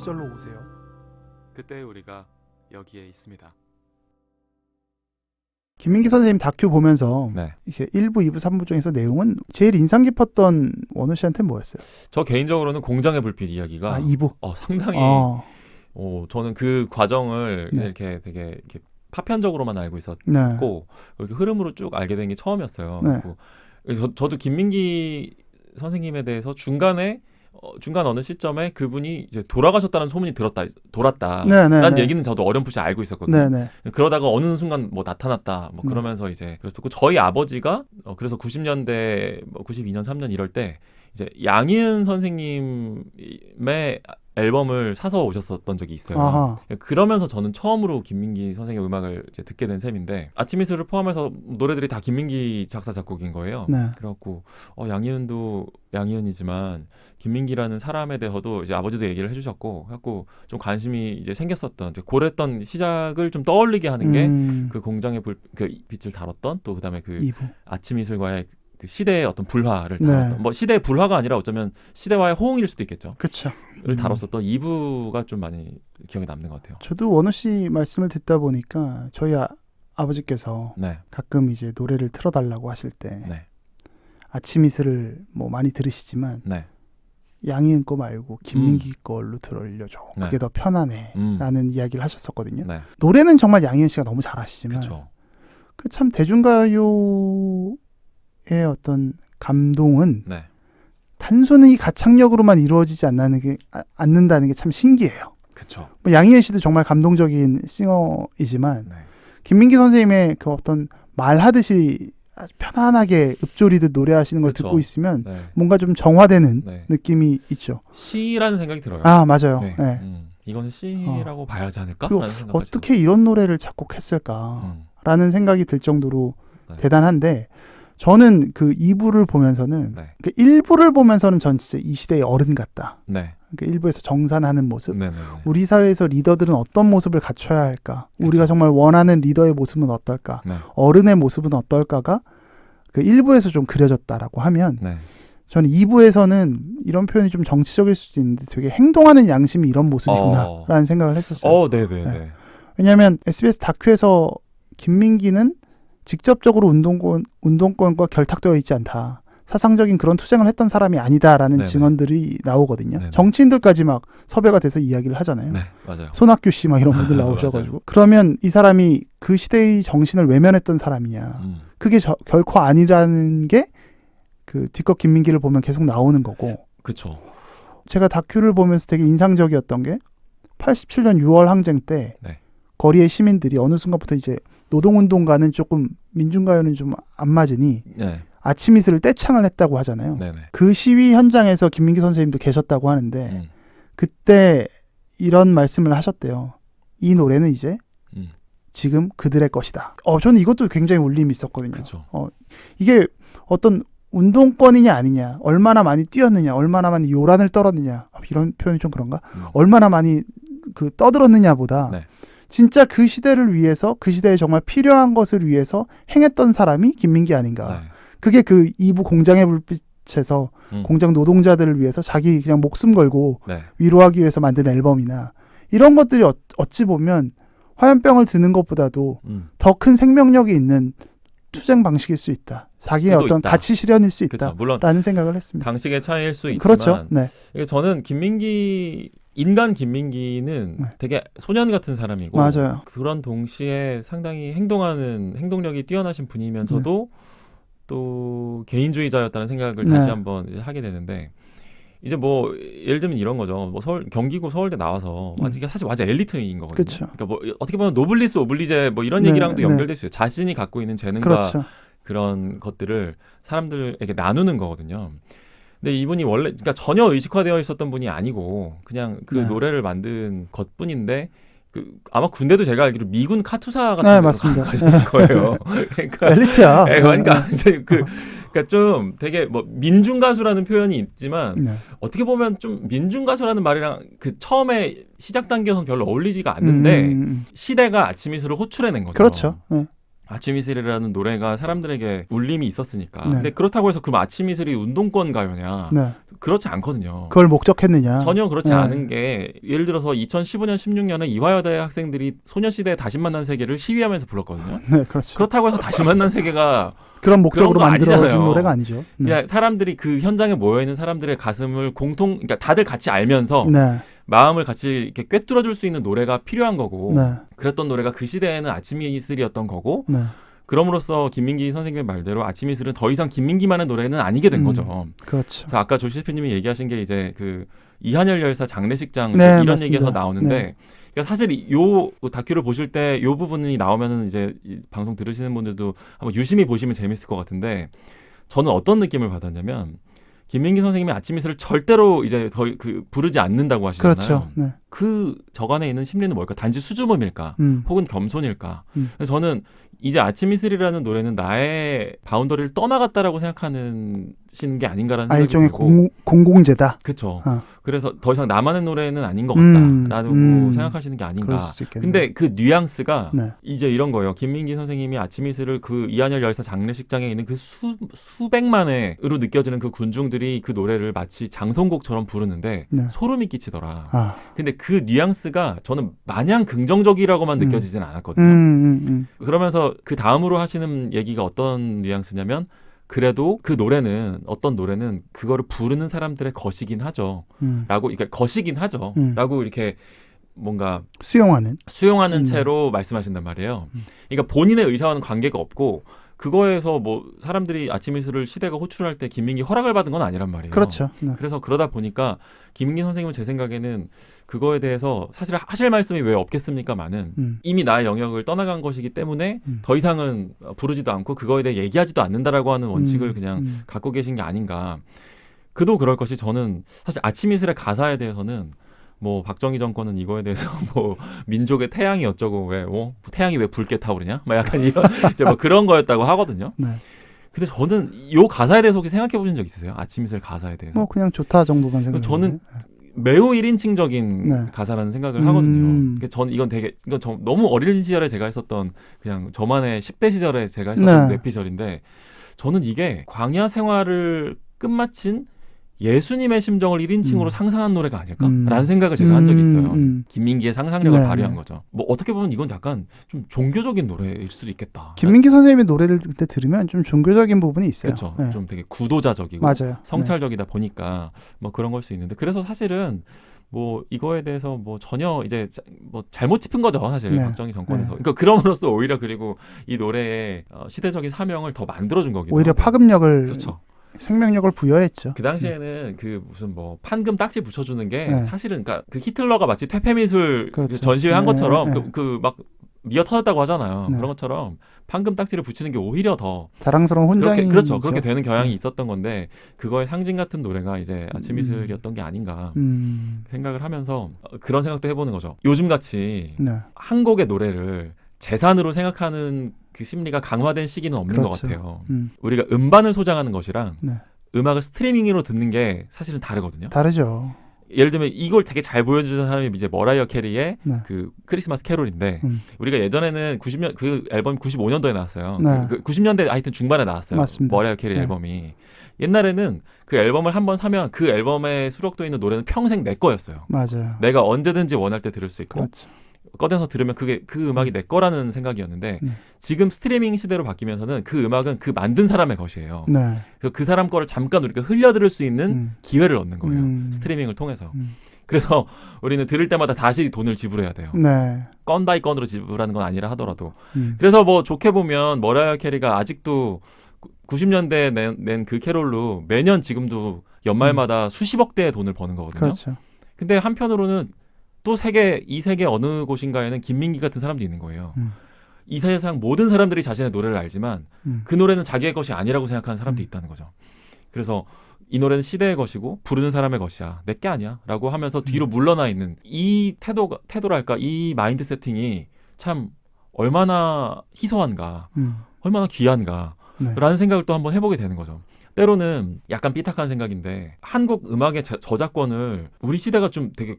시절로 오세요. 그때 우리가 여기에 있습니다. 김민기 선생님 다큐 보면서 네. 이게 1부, 2부, 3부 중에서 내용은 제일 인상 깊었던 원우 씨한테 뭐였어요? 저 개인적으로는 공장의 불빛 이야기가 아, 2부. 어, 상당히 어, 어, 저는 그 과정을 네. 이렇게 되게 이렇게 파편적으로만 알고 있었고 네. 이렇게 흐름으로 쭉 알게 된 게 처음이었어요. 네. 그리고 저, 저도 김민기 선생님에 대해서 중간에 어, 중간 어느 시점에 그분이 이제 돌아가셨다는 소문이 들었다 돌았다. 네, 네, 라는 네. 얘기는 저도 어렴풋이 알고 있었거든요. 네, 네. 그러다가 어느 순간 뭐 나타났다 뭐 네. 그러면서 이제 그랬었고 저희 아버지가 어, 그래서 90년대 뭐 92년 3년 이럴 때 이제 양희은 선생님의 앨범을 사서 오셨었던 적이 있어요. 아하. 그러면서 저는 처음으로 김민기 선생의 음악을 이제 듣게 된 셈인데 아침 이슬을 포함해서 노래들이 다 김민기 작사 작곡인 거예요. 네. 그래갖고 어, 양희은도 양희은이지만 김민기라는 사람에 대해서도 이제 아버지도 얘기를 해주셨고 해갖고 좀 관심이 이제 생겼었던 고랬던 시작을 좀 떠올리게 하는 게그 음, 공장의 불, 그 빛을 다뤘던 또 그다음에 그 2부. 아침 이슬과의 그 시대의 어떤 불화를 네. 다뤘던 뭐 시대의 불화가 아니라 어쩌면 시대와의 호응일 수도 있겠죠. 그렇죠. 를 음. 다뤘었던 2부가 좀 많이 기억에 남는 것 같아요. 저도 원우 씨 말씀을 듣다 보니까 저희 아, 아버지께서 네, 가끔 이제 노래를 틀어달라고 하실 때 네, 아침 이슬을 뭐 많이 들으시지만 네. 양희은 거 말고 김민기 걸로 들어올려줘. 네. 그게 더 편하네. 음. 라는 이야기를 하셨었거든요. 네, 노래는 정말 양희은 씨가 너무 잘하시지만 그렇죠. 그참 대중가요의 어떤 감동은 네, 단순히 가창력으로만 이루어지지 않는 게, 아- 않는다는 게 참 신기해요. 그렇죠. 뭐 양희은 씨도 정말 감동적인 싱어이지만 네, 김민기 선생님의 그 어떤 말하듯이 아주 편안하게 읍조리듯 노래하시는 걸 그쵸. 듣고 있으면 네, 뭔가 좀 정화되는 네. 느낌이 있죠. 시라는 생각이 들어요. 아 맞아요. 네. 네. 음, 이거는 시라고 봐야지 않을까? 어떻게 이런 노래를 작곡했을까라는 음, 생각이 들 정도로 네. 대단한데 저는 그 2부를 보면서는 네, 그 1부를 보면서는 전 진짜 이 시대의 어른 같다. 네, 그 1부에서 정산하는 모습. 네, 네, 네. 우리 사회에서 리더들은 어떤 모습을 갖춰야 할까? 우리가 그쵸. 정말 원하는 리더의 모습은 어떨까? 네, 어른의 모습은 어떨까가 그 1부에서 좀 그려졌다라고 하면 네, 저는 2부에서는 이런 표현이 좀 정치적일 수도 있는데 되게 행동하는 양심이 이런 모습이구나라는 어. 생각을 했었어요. 어, 네, 네, 네. 네. 왜냐하면 SBS 다큐에서 김민기는 직접적으로 운동권 운동권과 결탁되어 있지 않다. 사상적인 그런 투쟁을 했던 사람이 아니다라는 네네. 증언들이 나오거든요. 네네. 정치인들까지 막 섭외가 돼서 이야기를 하잖아요. 네, 맞아요. 손학규 씨 막 이런 분들. 나오셔가지고 그러면 이 사람이 그 시대의 정신을 외면했던 사람이냐? 음, 그게 저- 결코 아니라는 게그 뒷것 김민기를 보면 계속 나오는 거고 그쵸. 제가 다큐를 보면서 되게 인상적이었던 게 87년 6월 항쟁 때 네. 거리의 시민들이 어느 순간부터 이제 노동운동가는 조금 민중가요는 좀 안 맞으니 네, 아침 이슬을 떼창을 했다고 하잖아요. 네, 네. 그 시위 현장에서 김민기 선생님도 계셨다고 하는데 음, 그때 이런 말씀을 하셨대요. 이 노래는 이제 음, 지금 그들의 것이다. 어, 저는 이것도 굉장히 울림이 있었거든요. 그쵸. 이게 어떤 운동권이냐 아니냐, 얼마나 많이 뛰었느냐, 얼마나 많이 요란을 떨었느냐, 아, 이런 표현이 좀 그런가? 음, 얼마나 많이 그 떠들었느냐보다 네. 진짜 그 시대를 위해서 그 시대에 정말 필요한 것을 위해서 행했던 사람이 김민기 아닌가. 네. 그게 그 이부 공장의 불빛에서 음, 공장 노동자들을 위해서 자기 그냥 목숨 걸고 네, 위로하기 위해서 만든 앨범이나 이런 것들이 어, 어찌 보면 화염병을 드는 것보다도 음, 더큰 생명력이 있는 투쟁 방식일 수 있다. 자기의 어떤 있다. 가치 실현일 수. 있다. 물론 라는 생각을 했습니다. 당식의 차이일 수 있지만 그렇죠. 네. 저는 김민기 인간 김민기는 네. 되게 소년 같은 사람이고 맞아요. 그런 동시에 상당히 행동하는 행동력이 뛰어나신 분이면서도 또 개인주의자였다는 생각을 네. 다시 한번 하게 되는데 이제 뭐 예를 들면 이런 거죠. 뭐 서울 경기고 서울대 나와서 음. 완전 사실 완전 엘리트인 거거든요. 그쵸. 그러니까 뭐 어떻게 보면 노블리스 오블리제 뭐 이런 네, 얘기랑도 네. 연결될 수 있어요. 자신이 갖고 있는 재능과 그렇죠. 그런 것들을 사람들에게 나누는 거거든요. 근데 이분이 원래 그러니까 전혀 의식화되어 있었던 분이 아니고 그냥 그 네. 노래를 만든 것뿐인데 그 아마 군대도 제가 알기로 미군 카투사 같은 네, 맞습니다. 가셨을 거예요. 그러니까 엘리트야. 예, 그러니까 이제 그 그러니까 좀 되게 뭐 민중 가수라는 표현이 있지만 네. 어떻게 보면 좀 민중 가수라는 말이랑 그 처음에 시작 단계에서는 별로 어울리지가 않는데 음, 음, 음. 시대가 아침 이슬을 호출해낸 거죠. 그렇죠. 네. 아침 이슬이라는 노래가 사람들에게 울림이 있었으니까. 네. 근데 그렇다고 해서 그럼 아침 이슬이 운동권 가요냐? 네. 그렇지 않거든요. 그걸 목적했느냐? 전혀 그렇지 네. 않은 게 예를 들어서 2015년 16년에 이화여대 학생들이 소녀시대 다시 만난 세계를 시위하면서 불렀거든요. 네, 그렇죠. 그렇다고 해서 다시 만난 세계가 그런 목적으로 그런 거 만들어진 아니잖아요. 노래가 아니죠. 네. 그냥 사람들이 그 현장에 모여 있는 사람들의 가슴을 공통 그러니까 다들 같이 알면서 네. 마음을 같이 이렇게 꿰뚫어 줄 수 있는 노래가 필요한 거고 네. 그랬던 노래가 그 시대에는 아침 이슬이었던 거고 네. 그럼으로써 김민기 선생님의 말대로 아침 이슬은 더 이상 김민기만의 노래는 아니게 된 음. 거죠. 그렇죠. 그래서 아까 조시 대표님이 얘기하신 게 이제 그 이한열 열사 장례식장 네, 이런 맞습니다. 얘기에서 나오는데 네. 그러니까 사실 이- 요 다큐를 보실 때 요 부분이 나오면은 이제 이 방송 들으시는 분들도 한번 유심히 보시면 재밌을 것 같은데 저는 어떤 느낌을 받았냐면 김민기 선생님이 아침 이슬을 절대로 이제 더 그 부르지 않는다고 하시잖아요. 그렇죠. 네. 그 저간에 있는 심리는 뭘까? 단지 수줍음일까? 음. 혹은 겸손일까? 음. 그래서 저는 이제 아침 이슬이라는 노래는 나의 바운더리를 떠나갔다라고 생각하는 시는 게 아닌가라는 아, 일종의 공, 공공재다. 그렇죠. 어. 그래서 더 이상 나만의 노래는 아닌 것 음, 같다라고 음. 생각하시는 게 아닌가. 그럴 수 있겠네. 근데 그 뉘앙스가 네. 이제 이런 거예요. 김민기 선생님이 아침 이슬을 그 이한열 열사 장례식장에 있는 그 수, 수백만의로 느껴지는 그 군중들이 그 노래를 마치 장송곡처럼 부르는데 네. 소름이 끼치더라. 아. 근데 그 뉘앙스가 저는 마냥 긍정적이라고만 음. 느껴지지는 음, 않았거든요. 음, 음. 그러면서 그 다음으로 하시는 얘기가 어떤 뉘앙스냐면 그래도 그 노래는 어떤 노래는 그거를 부르는 사람들의 것이긴 하죠. 음. 라고 그러니까 것이긴 하죠. 음. 라고 이렇게 뭔가 수용하는. 수용하는 음. 채로 말씀하신단 말이에요. 음. 그러니까 본인의 의사와는 관계가 없고 그거에서 뭐 사람들이 아침 이슬을 시대가 호출할 때 김민기 허락을 받은 건 아니란 말이에요. 그렇죠. 네. 그래서 그러다 보니까 김민기 선생님은 제 생각에는 그거에 대해서 사실 하실 말씀이 왜 없겠습니까만은 음. 이미 나의 영역을 떠나간 것이기 때문에 음. 더 이상은 부르지도 않고 그거에 대해 얘기하지도 않는다라고 하는 원칙을 음, 그냥 음. 갖고 계신 게 아닌가. 그도 그럴 것이 저는 사실 아침 이슬의 가사에 대해서는 뭐 박정희 정권은 이거에 대해서 뭐 민족의 태양이 어쩌고 왜 어? 태양이 왜 붉게 타오르냐? 막 약간 이런 이제 뭐 그런 거였다고 하거든요. 네. 근데 저는 요 가사에 대해서 혹시 생각해 보신 적 있으세요? 아침 이슬 가사에 대해서? 뭐 그냥 좋다 정도만 생각. 저는 매우 1인칭적인 네. 가사라는 생각을 음. 하거든요. 그러니까 저는 이건 되게 이건 저, 너무 어린 시절에 제가 했었던 그냥 저만의 10대 시절에 제가 했었던 네. 뇌피셜인데 저는 이게 광야 생활을 끝마친 예수님의 심정을 1인칭으로 음. 상상한 노래가 아닐까라는 음. 생각을 제가 한 적이 있어요. 음. 김민기의 상상력을 네, 발휘한 네. 거죠. 뭐 어떻게 보면 이건 약간 좀 종교적인 노래일 수도 있겠다. 김민기 선생님의 노래를 그때 들으면 좀 종교적인 부분이 있어요. 그렇죠. 네. 좀 되게 구도자적이고 맞아요. 성찰적이다 보니까 뭐 그런 걸 수 있는데 그래서 사실은 뭐 이거에 대해서 뭐 전혀 이제 자- 뭐 잘못 짚은 거죠 사실 네. 박정희 정권에서 네. 그러니까 그럼으로써 오히려 그리고 이 노래의 어, 시대적인 사명을 더 만들어준 네. 거기도 오히려. 파급력을 그렇죠 생명력을 부여했죠. 그 당시에는 그 무슨 뭐 판금 딱지 붙여주는 게 네. 사실은 그러니까 그 히틀러가 마치 퇴폐 미술 그렇죠. 그 전시회 한 네, 것처럼 네. 그막 미어 터졌다고 하잖아요 네. 그런 것처럼 판금 딱지를 붙이는 게 오히려 더 자랑스러운 혼장이 그렇게 그렇죠 그렇게 되는 경향이 네. 있었던 건데 그거의 상징 같은 노래가 이제 아침 음. 이슬이었던 게 아닌가 음. 생각을 하면서 어, 그런 생각도 해보는 거죠. 요즘 같이 네. 한 곡의 노래를 재산으로 생각하는 그 심리가 강화된 시기는 없는 것 그렇죠. 같아요. 음. 우리가 음반을 소장하는 것이랑 네. 음악을 스트리밍으로 듣는 게 사실은 다르거든요. 다르죠. 예를 들면 이걸 되게 잘 보여주는 사람이 이제 머라이어 캐리의 네. 그 크리스마스 캐롤인데 음. 우리가 예전에는 90년 그 앨범이 95년도에 나왔어요. 네. 그 90년대 하여튼 중반에 나왔어요. 맞습니다. 머라이어 캐리 네. 앨범이 옛날에는 그 앨범을 한 번 사면 그 앨범에 수록돼 있는 노래는 평생 내 거였어요. 맞아요. 내가 언제든지 원할 때 들을 수 있고 그렇죠. 꺼내서 들으면 그게 그 음악이 내 거라는 생각이었는데 네. 지금 스트리밍 시대로 바뀌면서는 그 음악은 그 만든 사람의 것이에요. 네. 그래서 그 사람 거를 잠깐 우리가 흘려 들을 수 있는 음. 기회를 얻는 거예요. 음. 스트리밍을 통해서. 음. 그래서 우리는 들을 때마다 다시 돈을 지불해야 돼요. 네. 건 바이 건으로 지불하는 건 아니라 하더라도. 음. 그래서 뭐 좋게 보면 머라이어 캐리가 아직도 90년대에 낸 그 캐롤로 매년 지금도 연말마다 수십억 대의 돈을 버는 거거든요. 음. 그렇죠. 근데 한편으로는 또 세계 이 세계 어느 곳인가에는 김민기 같은 사람도 있는 거예요. 음. 이 세상 모든 사람들이 자신의 노래를 알지만 음. 그 노래는 자기의 것이 아니라고 생각하는 사람도 음. 있다는 거죠. 그래서 이 노래는 시대의 것이고 부르는 사람의 것이야. 내 게 아니야라고 하면서 뒤로 음. 물러나 있는 이 태도가 태도랄까 이 마인드 세팅이 참 얼마나 희소한가, 음. 얼마나 귀한가. 네. 라는 생각을 또 한번 해보게 되는 거죠. 때로는 약간 삐딱한 생각인데 한국 음악의 저- 저작권을 우리 시대가 좀 되게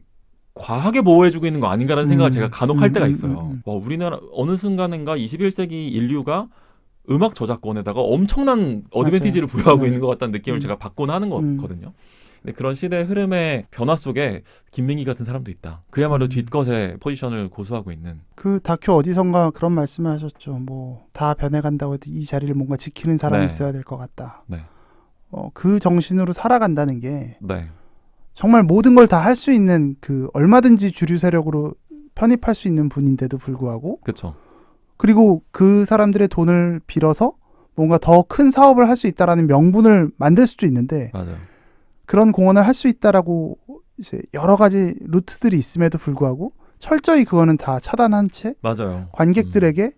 과하게 보호해주고 있는 거 아닌가라는 생각을 음, 제가 간혹 할 음, 때가 음, 있어요. 음, 음. 와, 우리나라 어느 순간인가 21세기 인류가 음악 저작권에다가 엄청난 어드밴티지를 부여하고 네. 있는 것 같다는 느낌을 음. 제가 받곤 하는 음. 거거든요. 근데 그런 시대 흐름의 변화 속에 김민기 같은 사람도 있다. 그야말로 음. 뒷것에 포지션을 고수하고 있는. 그 다큐 어디선가 그런 말씀을 하셨죠. 뭐 다 변해간다고 해도 이 자리를 뭔가 지키는 사람이 네. 있어야 될 것 같다. 네. 어, 그 정신으로 살아간다는 게 네. 정말 모든 걸 다 할 수 있는 그 얼마든지 주류 세력으로 편입할 수 있는 분인데도 불구하고 그렇죠. 그리고 그 사람들의 돈을 빌어서 뭔가 더 큰 사업을 할 수 있다라는 명분을 만들 수도 있는데 맞아요. 그런 공헌을 할 수 있다라고 이제 여러 가지 루트들이 있음에도 불구하고 철저히 그거는 다 차단한 채 맞아요. 관객들에게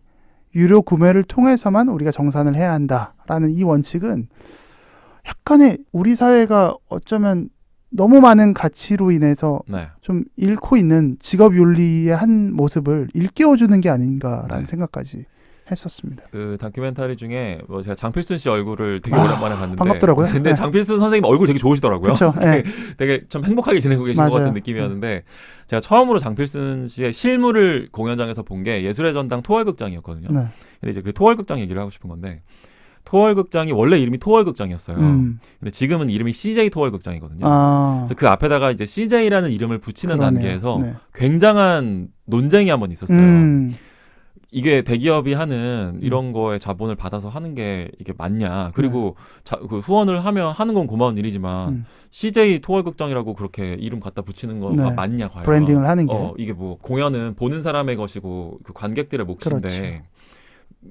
유료 구매를 통해서만 우리가 정산을 해야 한다라는 이 원칙은 약간의 우리 사회가 어쩌면 너무 많은 가치로 인해서 네. 좀 잃고 있는 직업 윤리의 한 모습을 일깨워주는 게 아닌가라는 네. 생각까지 했었습니다. 그 다큐멘터리 중에 뭐 제가 장필순 씨 얼굴을 되게 아, 오랜만에 봤는데 반갑더라고요. 근데 네. 장필순 선생님 얼굴 되게 좋으시더라고요. 그렇죠. 예. 되게 좀 행복하게 지내고 계신 것 맞아요. 같은 느낌이었는데 제가 처음으로 장필순 씨의 실물을 공연장에서 본 게 예술의 전당 토월극장이었거든요. 네. 근데 이제 그 토월극장 얘기를 하고 싶은 건데 토월극장이 원래 이름이 토월극장이었어요. 음. 근데 지금은 이름이 CJ 토월극장이거든요. 아. 그래서 그 앞에다가 이제 CJ라는 이름을 붙이는 그러네요. 단계에서 네. 굉장한 논쟁이 한번 있었어요. 음. 이게 대기업이 하는 이런 거에 자본을 받아서 하는 게 이게 맞냐. 그리고 자, 그 후원을 하면 하는 건 고마운 일이지만 네. 음. CJ 토월극장이라고 그렇게 이름 갖다 붙이는 거가 네. 맞냐 과연. 브랜딩을 하는 게. 어, 이게 뭐 공연은 보는 사람의 것이고 그 관객들의 몫인데 그렇죠.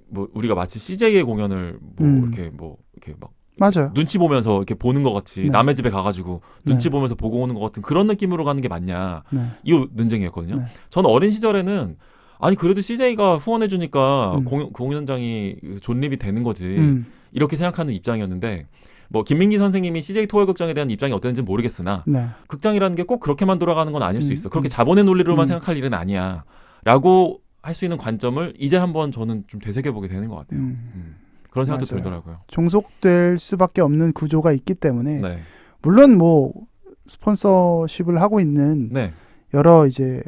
뭐 우리가 마치 CJ의 공연을 뭐 음. 이렇게 뭐 이렇게 막 맞아요. 눈치 보면서 이렇게 보는 것 같이 네. 남의 집에 가가지고 눈치 네. 보면서 보고 오는 것 같은 그런 느낌으로 가는 게 맞냐 네. 이 논쟁이었거든요. 네. 저는 어린 시절에는 아니 그래도 CJ가 후원해 주니까 음. 공, 공연장이 존립이 되는 거지 음. 이렇게 생각하는 입장이었는데 뭐 김민기 선생님이 CJ 토월극장에 대한 입장이 어땠는지 모르겠으나 네. 극장이라는 게 꼭 그렇게만 돌아가는 건 아닐 수 음, 있어. 그렇게 음. 자본의 논리로만 음. 생각할 일은 아니야.라고 할 수 있는 관점을 이제 한번 저는 좀 되새겨 보게 되는 것 같아요. 음. 음. 그런 생각도 맞아요. 들더라고요. 종속될 수밖에 없는 구조가 있기 때문에 네, 물론 뭐 스폰서십을 하고 있는 네, 여러 이제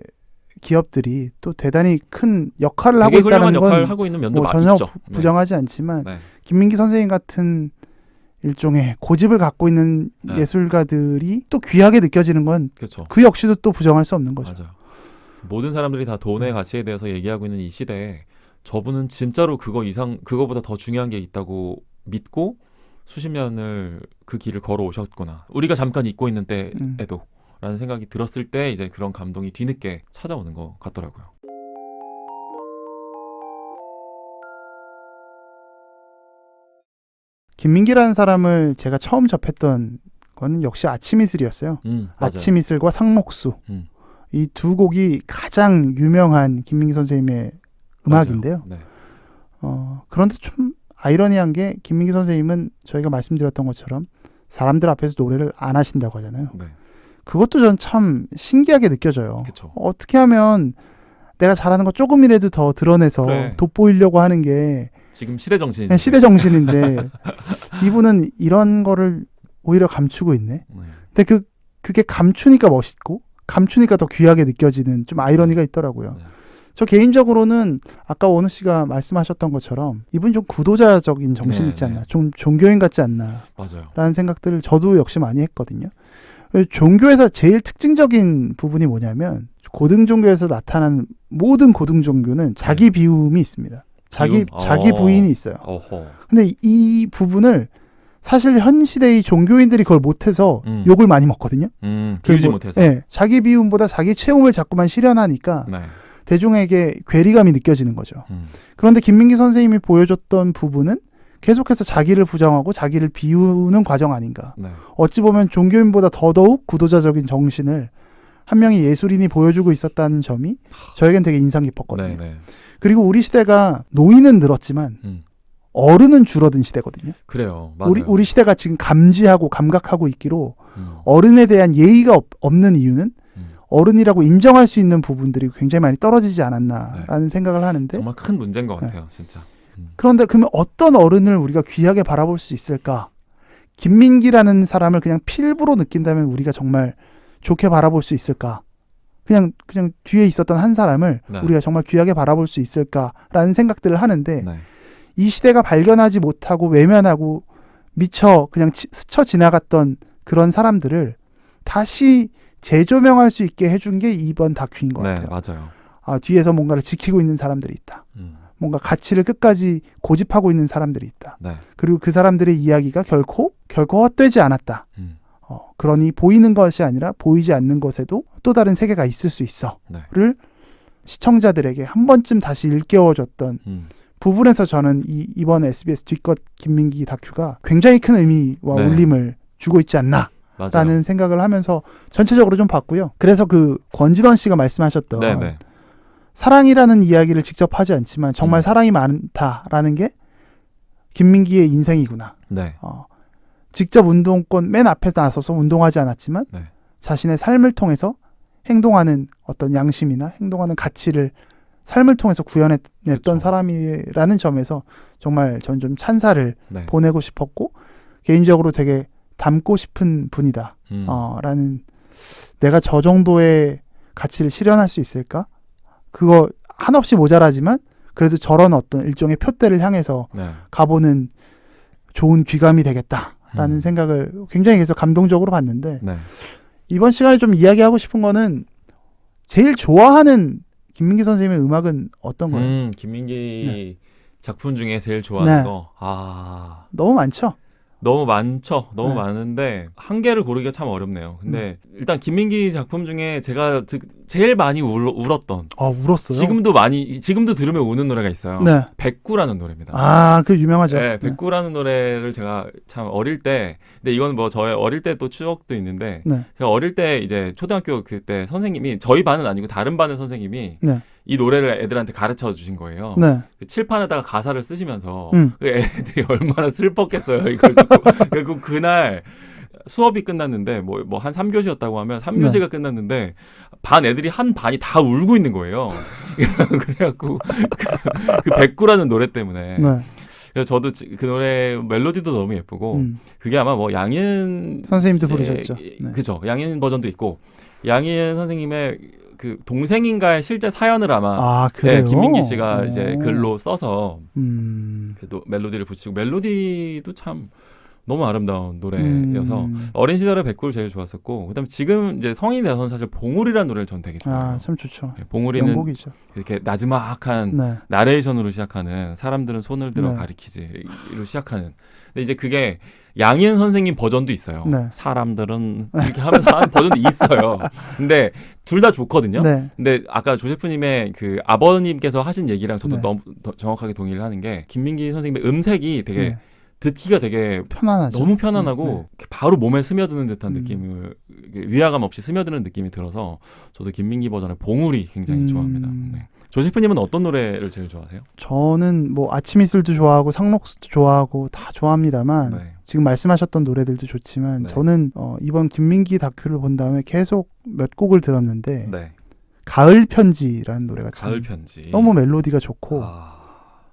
기업들이 또 대단히 큰 역할을 하고 있다는 건 하고 있는 면도 뭐많 전혀 있죠. 부- 부정하지 않지만 네. 김민기 선생님 같은 일종의 고집을 갖고 있는 네. 예술가들이 또 귀하게 느껴지는 건그 그렇죠. 역시도 또 부정할 수 없는 거죠. 맞아요. 모든 사람들이 다 돈의 네. 가치에 대해서 얘기하고 있는 이 시대에 저분은 진짜로 그거 이상 그거보다 더 중요한 게 있다고 믿고 수십 년을 그 길을 걸어 오셨구나. 우리가 잠깐 잊고 있는 음. 때에도 라는 생각이 들었을 때 이제 그런 감동이 뒤늦게 찾아오는 것 같더라고요. 김민기라는 사람을 제가 처음 접했던 거는 역시 아침 이슬이었어요. 음. 아침 이슬과 상록수 음. 이 두 곡이 가장 유명한 김민기 선생님의 음악인데요. 네. 어, 그런데 좀 아이러니한 게 김민기 선생님은 저희가 말씀드렸던 것처럼 사람들 앞에서 노래를 안 하신다고 하잖아요. 네. 그것도 전 참 신기하게 느껴져요. 그쵸. 어떻게 하면 내가 잘하는 거 조금이라도 더 드러내서 그래. 돋보이려고 하는 게 지금 시대 정신이 그냥 시대 정신인데 이분은 이런 거를 오히려 감추고 있네. 네. 근데 그 그게 감추니까 멋있고 감추니까 더 귀하게 느껴지는 좀 아이러니가 있더라고요. 네. 저 개인적으로는 아까 원우 씨가 말씀하셨던 것처럼 이분 좀 구도자적인 정신 네, 있지 않나, 네. 좀 종교인 같지 않나라는 맞아요. 생각들을 저도 역시 많이 했거든요. 종교에서 제일 특징적인 부분이 뭐냐면 고등 종교에서 나타나는 모든 고등 종교는 자기 비움이 있습니다. 자기 네. 비움? 자기 어. 부인이 있어요. 어허. 근데 이 부분을 사실 현 시대의 종교인들이 그걸 못해서 음. 욕을 많이 먹거든요. 음, 그 비우지 뭐- 못해서. 예, 자기 비움보다 자기 체험을 자꾸만 실현하니까 네. 대중에게 괴리감이 느껴지는 거죠. 음. 그런데 김민기 선생님이 보여줬던 부분은 계속해서 자기를 부정하고 자기를 비우는 과정 아닌가. 네. 어찌 보면 종교인보다 더더욱 구도자적인 정신을 한 명의 예술인이 보여주고 있었다는 점이 저에겐 되게 인상 깊었거든요. 네, 네. 그리고 우리 시대가 노인은 늘었지만 음. 어른은 줄어든 시대거든요. 그래요. 맞아요. 우리 우리 시대가 지금 감지하고 감각하고 있기로 음. 어른에 대한 예의가 없, 없는 이유는 음. 어른이라고 인정할 수 있는 부분들이 굉장히 많이 떨어지지 않았나라는 생각을 하는데 정말 큰 문제인 것 네. 같아요, 진짜. 음. 그런데 그러면 어떤 어른을 우리가 귀하게 바라볼 수 있을까? 김민기라는 사람을 그냥 필부로 느낀다면 우리가 정말 좋게 바라볼 수 있을까? 그냥 그냥 뒤에 있었던 한 사람을 네. 우리가 정말 귀하게 바라볼 수 있을까라는 생각들을 하는데 네. 이 시대가 발견하지 못하고 외면하고 미처 그냥 치- 스쳐 지나갔던 그런 사람들을 다시 재조명할 수 있게 해준 게 이번 다큐인 것 네, 같아요. 맞아요. 아, 뒤에서 뭔가를 지키고 있는 사람들이 있다. 음. 뭔가 가치를 끝까지 고집하고 있는 사람들이 있다. 네. 그리고 그 사람들의 이야기가 결코 결코 헛되지 않았다. 음. 어, 그러니 보이는 것이 아니라 보이지 않는 것에도 또 다른 세계가 있을 수 있어. 네. 를 시청자들에게 한 번쯤 다시 일깨워줬던 음. 부분에서 저는 이, 이번 SBS 뒷것 김민기 다큐가 굉장히 큰 의미와 네. 울림을 주고 있지 않나라는 맞아요. 생각을 하면서 전체적으로 좀 봤고요. 그래서 그 권지던 씨가 말씀하셨던 네, 네. 사랑이라는 이야기를 직접 하지 않지만 정말 음. 사랑이 많다라는 게 김민기의 인생이구나. 네. 어, 직접 운동권 맨 앞에 나서서 운동하지 않았지만 네. 자신의 삶을 통해서 행동하는 어떤 양심이나 행동하는 가치를 삶을 통해서 구현했던 그쵸. 사람이라는 점에서 정말 전 좀 찬사를 네. 보내고 싶었고 개인적으로 되게 닮고 싶은 분이다. 음. 어, 라는 내가 저 정도의 가치를 실현할 수 있을까? 그거 한없이 모자라지만 그래도 저런 어떤 일종의 표대를 향해서 네. 가보는 좋은 귀감이 되겠다라는 음. 생각을 굉장히 계속 감동적으로 봤는데 네. 이번 시간에 좀 이야기하고 싶은 거는 제일 좋아하는 김민기 선생님의 음악은 어떤 거예요? 음, 김민기 작품 중에 제일 좋아하는 네. 거. 아. 너무 많죠? 너무 많죠. 너무 네. 많은데 한 개를 고르기가 참 어렵네요. 근데 일단 김민기 작품 중에 제가 드- 제일 많이 울, 울었던 아 울었어요. 지금도 많이 지금도 들으면 우는 노래가 있어요. 네. 백구라는 노래입니다. 아, 그 유명하죠. 네, 백구라는 노래를 제가 참 어릴 때, 근데 이건 뭐 저의 어릴 때 또 추억도 있는데, 네. 제가 어릴 때 이제 초등학교 그때 선생님이 저희 반은 아니고 다른 반의 선생님이 네. 이 노래를 애들한테 가르쳐 주신 거예요. 네. 그 칠판에다가 가사를 쓰시면서 음. 그 애들이 얼마나 슬펐겠어요. 이걸 듣고. 그리고 그날 수업이 끝났는데 뭐 뭐한 3교시였다고 하면 3교시가 네. 끝났는데 반 애들이 한 반이 다 울고 있는 거예요. 그래갖고 그, 그 백구라는 노래 때문에 네. 그래서 저도 지- 그 노래 멜로디도 너무 예쁘고 음. 그게 아마 뭐 양현 선생님도 씨의- 부르셨죠. 네. 그죠. 양현 버전도 있고 양현 선생님의 그 동생인가의 실제 사연을 아마 아, 네, 그래요? 김민기 씨가 이제 오. 글로 써서 음. 그 노- 멜로디를 붙이고 멜로디도 참 너무 아름다운 노래여서 음. 어린 시절에 백구를 제일 좋았었고 그다음에 지금 이제 성인이 돼서는 사실 봉우리라는 노래를 전 되게 좋아해요. 아, 참 좋죠. 네, 봉우리는 명곡이죠. 이렇게 나지막한 네. 나레이션으로 시작하는 사람들은 손을 들어 네. 가리키지로 시작하는 근데 이제 그게 양희은 선생님 버전도 있어요. 네. 사람들은 이렇게 하면서 하는 버전도 있어요. 근데 둘 다 좋거든요. 네. 근데 아까 조세프님의 그 아버님께서 하신 얘기랑 저도 네. 너무 더 정확하게 동의를 하는 게 김민기 선생님의 음색이 되게 네. 듣기가 되게 편안하죠. 너무 편안하고 네. 이렇게 바로 몸에 스며드는 듯한 음. 느낌을 위화감 없이 스며드는 느낌이 들어서 저도 김민기 버전의 봉우리 굉장히 음. 좋아합니다. 네. 조세프님은 어떤 노래를 제일 좋아하세요? 저는 뭐 아침 이슬도 좋아하고 상록수도 좋아하고 다 좋아합니다만 네. 지금 말씀하셨던 노래들도 좋지만 네. 저는 어, 이번 김민기 다큐를 본 다음에 계속 몇 곡을 들었는데 네. 가을 편지라는 노래가 참 가을 편지. 너무 멜로디가 좋고 아,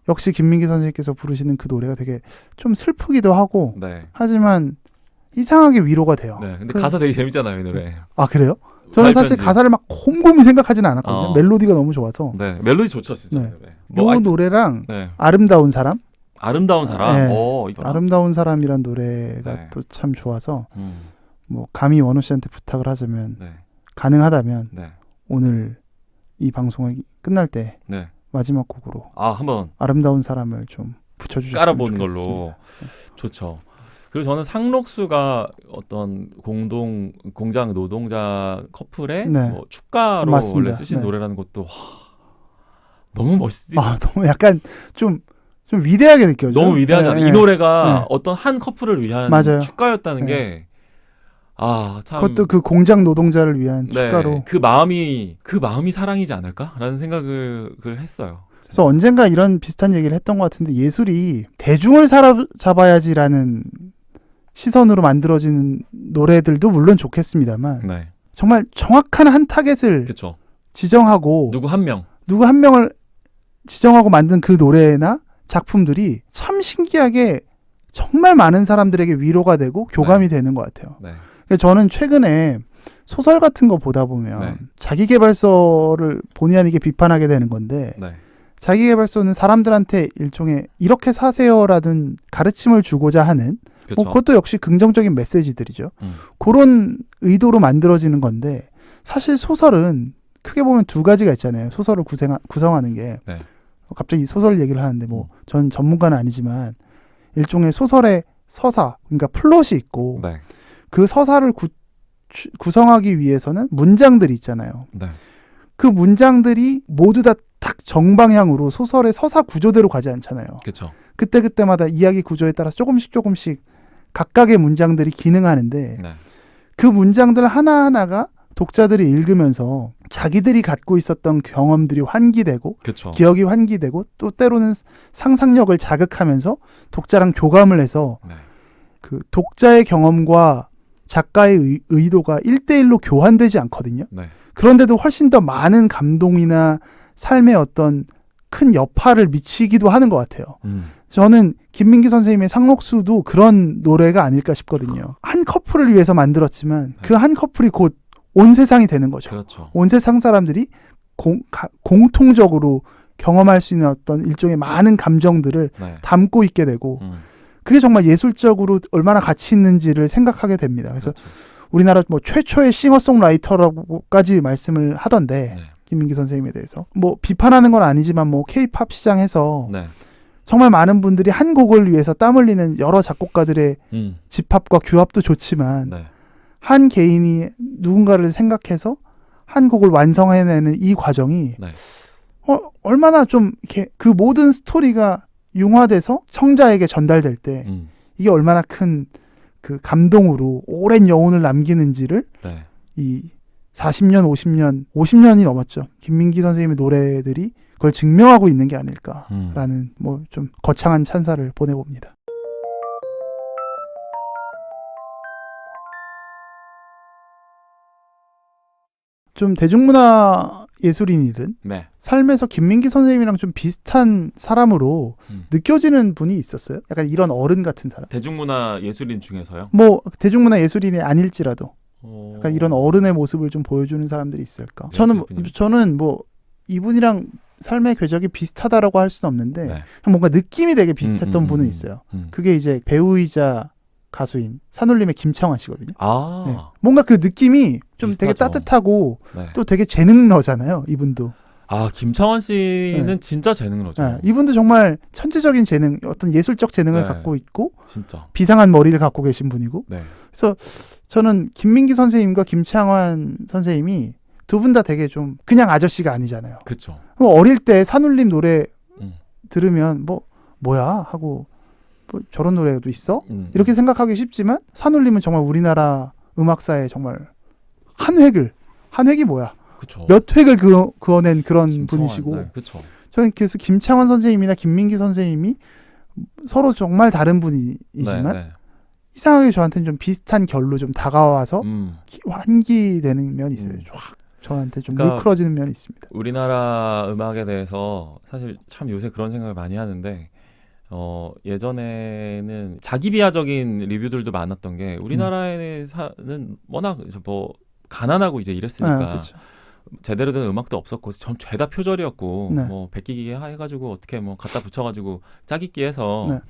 역시 김민기 선생님께서 부르시는 그 노래가 되게 좀 슬프기도 하고 네. 하지만 이상하게 위로가 돼요. 네. 근데 그- 가사 되게 재밌잖아요, 이 노래. 아 그래요? 저는 사실 편지. 가사를 막 곰곰이 생각하지는 않았거든요. 어. 멜로디가 너무 좋아서 네. 멜로디 좋죠, 진짜. 네. 노래. 요 뭐, 아, 노래랑 네. 아름다운 사람, 아름다운 사람. 네. 오. 아름다운 사람이란 노래가 네. 또참 좋아서 음, 뭐 감히 원호 씨한테 부탁을 하자면 네. 가능하다면 네. 오늘 이 방송이 끝날 때 네. 마지막 곡으로 아, 한번 아름다운 사람을 좀 붙여주셨으면 깔아보는 좋겠습니다. 걸로 좋죠. 그리고 저는 상록수가 어떤 공동 공장 노동자 커플의 네. 뭐 축가로 맞습니다. 원래 쓰신 네. 노래라는 것도 와, 너무 멋있지. 아 너무 약간 좀 좀 위대하게 느껴져. 너무 위대하잖아요. 네, 이 노래가 네. 어떤 한 커플을 위한 맞아요. 축가였다는 네. 게 아, 참 그것도 그 공장 노동자를 위한 네, 축가로. 그 마음이 그 마음이 사랑이지 않을까라는 생각을 그 했어요. 그래서 언젠가 이런 비슷한 얘기를 했던 것 같은데 예술이 대중을 사로잡아야지라는 시선으로 만들어지는 노래들도 물론 좋겠습니다만 네, 정말 정확한 한 타겟을 그렇죠. 지정하고 누구 한 명. 누구 한 명을 지정하고 만든 그 노래나 작품들이 참 신기하게 정말 많은 사람들에게 위로가 되고 교감이 되는 것 같아요. 네, 저는 최근에 소설 같은 거 보다 보면 네. 자기계발서를 본의 아니게 비판하게 되는 건데 네. 자기계발서는 사람들한테 일종의 이렇게 사세요라는 가르침을 주고자 하는 그렇죠. 뭐 그것도 역시 긍정적인 메시지들이죠. 음. 그런 의도로 만들어지는 건데 사실 소설은 크게 보면 두 가지가 있잖아요. 소설을 구성하, 구성하는 게 네. 갑자기 소설 얘기를 하는데 뭐 음. 전 전문가는 아니지만 일종의 소설의 서사 그러니까 플롯이 있고 네. 그 서사를 구, 추- 구성하기 위해서는 문장들이 있잖아요. 네. 그 문장들이 모두 다딱 정방향으로 소설의 서사 구조대로 가지 않잖아요. 그렇죠. 그때 그때마다 이야기 구조에 따라서 조금씩 조금씩 각각의 문장들이 기능하는데 네. 그 문장들 하나하나가 독자들이 읽으면서 자기들이 갖고 있었던 경험들이 환기되고 그렇죠. 기억이 환기되고 또 때로는 상상력을 자극하면서 독자랑 교감을 해서 네. 그 독자의 경험과 작가의 의, 의도가 일대일로 교환되지 않거든요. 네. 그런데도 훨씬 더 많은 감동이나 삶의 어떤 큰 여파를 미치기도 하는 것 같아요. 음. 저는 김민기 선생님의 상록수도 그런 노래가 아닐까 싶거든요. 한 커플을 위해서 만들었지만 그 한 커플이 곧 온 세상이 되는 거죠. 그렇죠. 온 세상 사람들이 공, 가- 공통적으로 경험할 수 있는 어떤 일종의 많은 감정들을 네. 담고 있게 되고 음. 그게 정말 예술적으로 얼마나 가치 있는지를 생각하게 됩니다. 그래서 그렇죠. 우리나라 뭐 최초의 싱어송라이터라고까지 말씀을 하던데 네. 김민기 선생님에 대해서 뭐 비판하는 건 아니지만 뭐 케이팝 시장에서 네. 정말 많은 분들이 한 곡을 위해서 땀 흘리는 여러 작곡가들의 음. 집합과 규합도 좋지만 네. 한 개인이 누군가를 생각해서 한 곡을 완성해내는 이 과정이 네. 어, 얼마나 좀 이렇게 그 모든 스토리가 융화돼서 청자에게 전달될 때 음. 이게 얼마나 큰 그 감동으로 오랜 여운을 남기는지를 네. 이 40년, 50년, 50년이 넘었죠. 김민기 선생님의 노래들이 그걸 증명하고 있는 게 아닐까라는 음. 뭐좀 거창한 찬사를 보내봅니다. 좀 대중문화 예술인이든 네. 삶에서 김민기 선생님이랑 좀 비슷한 사람으로 음. 느껴지는 분이 있었어요. 약간 이런 어른 같은 사람. 대중문화 예술인 중에서요. 뭐 대중문화 예술인이 아닐지라도 어... 약간 이런 어른의 모습을 좀 보여주는 사람들이 있을까? 네, 저는 뭐- 대표님. 저는 뭐 이분이랑 삶의 궤적이 비슷하다라고 할 수는 없는데 네. 뭔가 느낌이 되게 비슷했던 음, 음, 분은 음, 있어요. 음. 그게 이제 배우이자 가수인 산울림의 김창완 씨거든요. 아. 네. 뭔가 그 느낌이 좀 되게 비슷하죠. 따뜻하고 네. 또 되게 재능러잖아요. 이분도. 아 김창완 씨는 네. 진짜 재능으로죠. 예, 이분도 정말 천재적인 재능, 어떤 예술적 재능을 네. 갖고 있고 진짜. 비상한 머리를 갖고 계신 분이고. 네. 그래서 저는 김민기 선생님과 김창완 선생님이 두 분 다 되게 좀 그냥 아저씨가 아니잖아요. 그렇죠. 뭐 어릴 때 산울림 노래 음. 들으면 뭐 뭐야 하고 뭐 저런 노래도 있어? 음. 이렇게 생각하기 쉽지만 산울림은 정말 우리나라 음악사에 정말 한 획을 한 획이 뭐야? 그렇죠. 몇 획을 그어, 그어낸 그런 분이시고 네. 그렇죠. 저는 그래서 김창원 선생님이나 김민기 선생님이 서로 정말 다른 분이지만 네, 네. 이상하게 저한테는 좀 비슷한 결로 좀 다가와서 음. 기- 환기되는 면이 있어요. 음. 확 저한테 좀 그러니까 물크러지는 면이 있습니다. 우리나라 음악에 대해서 사실 참 요새 그런 생각을 많이 하는데 어 예전에는 자기 비하적인 리뷰들도 많았던 게 우리나라에 사는 워낙 이제 뭐 가난하고 이제 이랬으니까 아, 그렇죠. 제대로 된 음악도 없었고 전 죄다 표절이었고 네. 뭐 베끼기 해가지고 어떻게 뭐 갖다 붙여가지고 짜깁기 해서 네.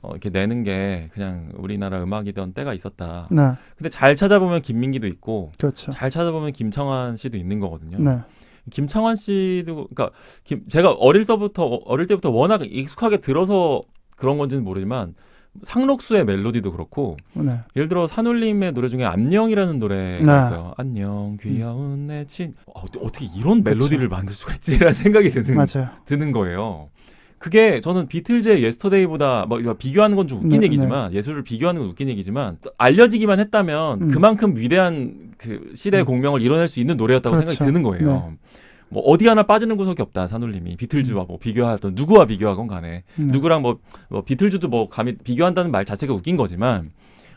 어, 이렇게 내는 게 그냥 우리나라 음악이던 때가 있었다. 네, 근데 잘 찾아보면 김민기도 있고 그렇죠. 잘 찾아보면 김창완 씨도 있는 거거든요. 네, 김창완 씨도 그러니까 김, 제가 어릴 때부터 어릴 때부터 워낙 익숙하게 들어서 그런 건지는 모르지만 상록수의 멜로디도 그렇고 네, 예를 들어 산울림의 노래 중에 안녕이라는 노래가 네. 있어요. 안녕 귀여운 내 친. 어, 어떻게 이런 멜로디를 만들 수가 있지라는 생각이 드는 맞아요. 드는 거예요. 그게 저는 비틀즈의 예스터데이보다 뭐 비교하는 건 좀 웃긴 네, 얘기지만 예술을 비교하는 건 웃긴 얘기지만 알려지기만 했다면 음. 그만큼 위대한 그 시대의 음. 공명을 이뤄낼 수 있는 노래였다고 그렇죠. 생각이 드는 거예요. 네. 뭐 어디 하나 빠지는 구석이 없다 산울림이 비틀즈와 뭐 비교하던 누구와 비교하건 간에 네. 누구랑 뭐, 뭐 비틀즈도 뭐 감히 비교한다는 말 자체가 웃긴 거지만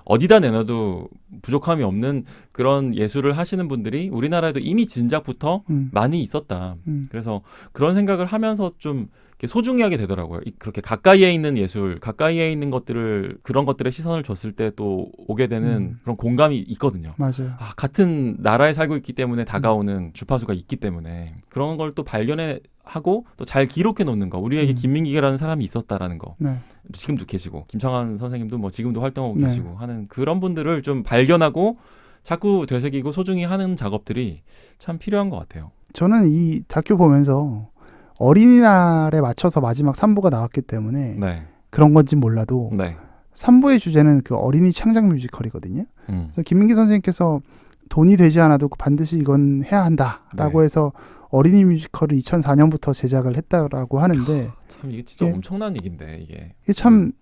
어디다 내놔도 부족함이 없는 그런 예술을 하시는 분들이 우리나라에도 이미 진작부터 음, 많이 있었다. 음, 그래서 그런 생각을 하면서 좀 소중히 하게 되더라고요. 이- 그렇게 가까이에 있는 예술, 가까이에 있는 것들을 그런 것들에 시선을 줬을 때 또 오게 되는 음. 그런 공감이 있거든요. 맞아요. 아, 같은 나라에 살고 있기 때문에 다가오는 주파수가 있기 때문에 그런 걸 또 발견해 하고 또 잘 기록해 놓는 거. 우리에게 음. 김민기라는 사람이 있었다라는 거. 네. 지금도 계시고 김창환 선생님도 뭐 지금도 활동하고 네. 계시고 하는 그런 분들을 좀 발견하고 자꾸 되새기고 소중히 하는 작업들이 참 필요한 것 같아요. 저는 이 다큐 보면서 어린이날에 맞춰서 마지막 3부가 나왔기 때문에 네, 그런 건지 몰라도 네, 3부의 주제는 그 어린이 창작 뮤지컬이거든요. 음, 그래서 김민기 선생님께서 돈이 되지 않아도 반드시 이건 해야 한다라고 네. 해서 어린이 뮤지컬을 2004년부터 제작을 했다라고 하는데 참 이게 진짜 예. 엄청난 얘기인데 이게. 이게 참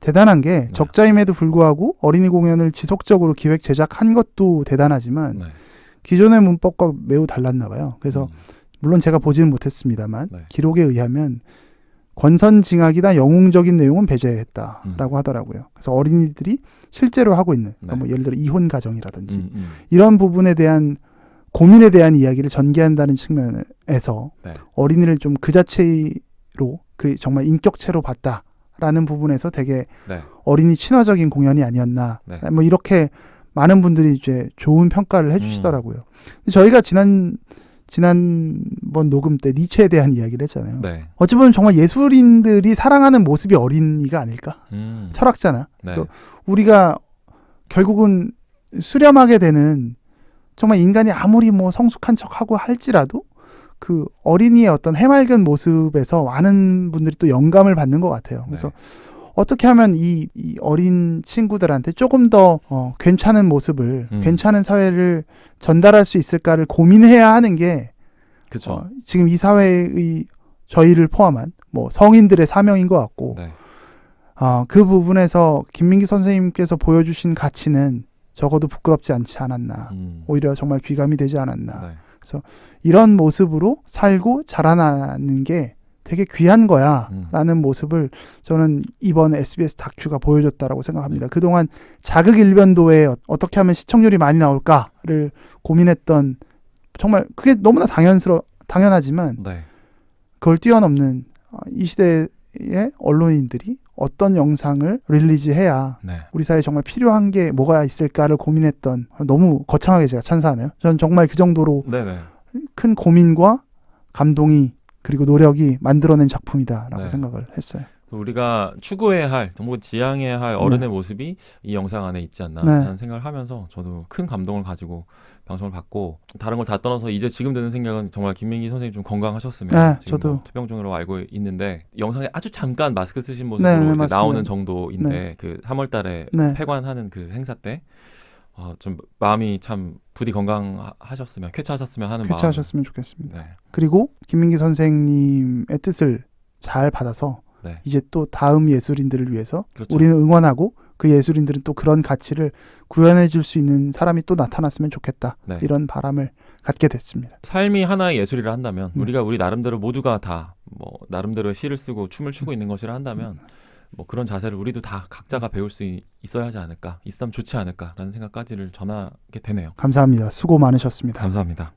대단한 게 네. 적자임에도 불구하고 어린이 공연을 지속적으로 기획 제작한 것도 대단하지만 네. 기존의 문법과 매우 달랐나 봐요. 그래서 음, 물론 제가 보지는 못했습니다만 네. 기록에 의하면 권선징악이나 영웅적인 내용은 배제했다라고 음. 하더라고요. 그래서 어린이들이 실제로 하고 있는 그러니까 네. 뭐 예를 들어 이혼 가정이라든지 음, 음, 이런 부분에 대한 고민에 대한 이야기를 전개한다는 측면에서 네. 어린이를 좀 그 자체로 그 정말 인격체로 봤다라는 부분에서 되게 네. 어린이 친화적인 공연이 아니었나 네. 뭐 이렇게 많은 분들이 이제 좋은 평가를 해주시더라고요. 근데 저희가 지난 지난번 녹음 때 니체에 대한 이야기를 했잖아요. 네. 어찌 보면 정말 예술인들이 사랑하는 모습이 어린이가 아닐까? 음, 철학자나 네. 그 우리가 결국은 수렴하게 되는 정말 인간이 아무리 뭐 성숙한 척하고 할지라도 그 어린이의 어떤 해맑은 모습에서 많은 분들이 또 영감을 받는 것 같아요. 그래서 네. 어떻게 하면 이, 이 어린 친구들한테 조금 더 어, 괜찮은 모습을, 음. 괜찮은 사회를 전달할 수 있을까를 고민해야 하는 게 그렇죠. 어, 지금 이 사회의 저희를 포함한 뭐 성인들의 사명인 것 같고 네. 어, 그 부분에서 김민기 선생님께서 보여주신 가치는 적어도 부끄럽지 않지 않았나. 음, 오히려 정말 귀감이 되지 않았나. 네. 이런 모습으로 살고 자라나는 게 되게 귀한 거야. 음. 라는 모습을 저는 이번 SBS 다큐가 보여줬다라고 생각합니다. 네. 그동안 자극 일변도에 어- 어떻게 하면 시청률이 많이 나올까를 고민했던 정말 그게 너무나 당연스러, 당연하지만 네. 그걸 뛰어넘는 어, 이 시대의 언론인들이 어떤 영상을 릴리즈해야 네. 우리 사회에 정말 필요한 게 뭐가 있을까를 고민했던 너무 거창하게 제가 찬사하네요. 전 정말 그 정도로 네. 네. 큰 고민과 감동이 그리고 노력이 만들어낸 작품이다라고 네. 생각을 했어요. 우리가 추구해야 할, 정말 지향해야 할 어른의 모습이 이 영상 안에 있지 않나 네. 하는 생각을 하면서 저도 큰 감동을 가지고 방송을 받고 다른 걸 다 떠나서 이제 지금 드는 생각은 정말 김민기 선생님 좀 건강하셨으면 네, 지금 저도. 뭐 투병 중으로 알고 있는데 영상에 아주 잠깐 마스크 쓰신 모습으로 네, 네. 나오는 정도인데 그 3월달에 네. 폐관하는 그 행사 때 어, 좀 마음이 참 부디 건강하셨으면 쾌차하셨으면 하는 마음. 쾌차하셨으면 좋겠습니다. 네. 그리고 김민기 선생님의 뜻을 잘 받아서 네. 이제 또 다음 예술인들을 위해서 그렇죠. 우리는 응원하고 그 예술인들은 또 그런 가치를 구현해 줄 수 있는 사람이 또 나타났으면 좋겠다. 네. 이런 바람을 갖게 됐습니다. 삶이 하나의 예술이라 한다면 네. 우리가 우리 나름대로 모두가 다 뭐 나름대로의 시를 쓰고 춤을 추고 있는 것이라 한다면 뭐 그런 자세를 우리도 다 각자가 배울 수 있- 있어야 하지 않을까 있으면 좋지 않을까라는 생각까지를 전하게 되네요. 감사합니다. 수고 많으셨습니다. 감사합니다.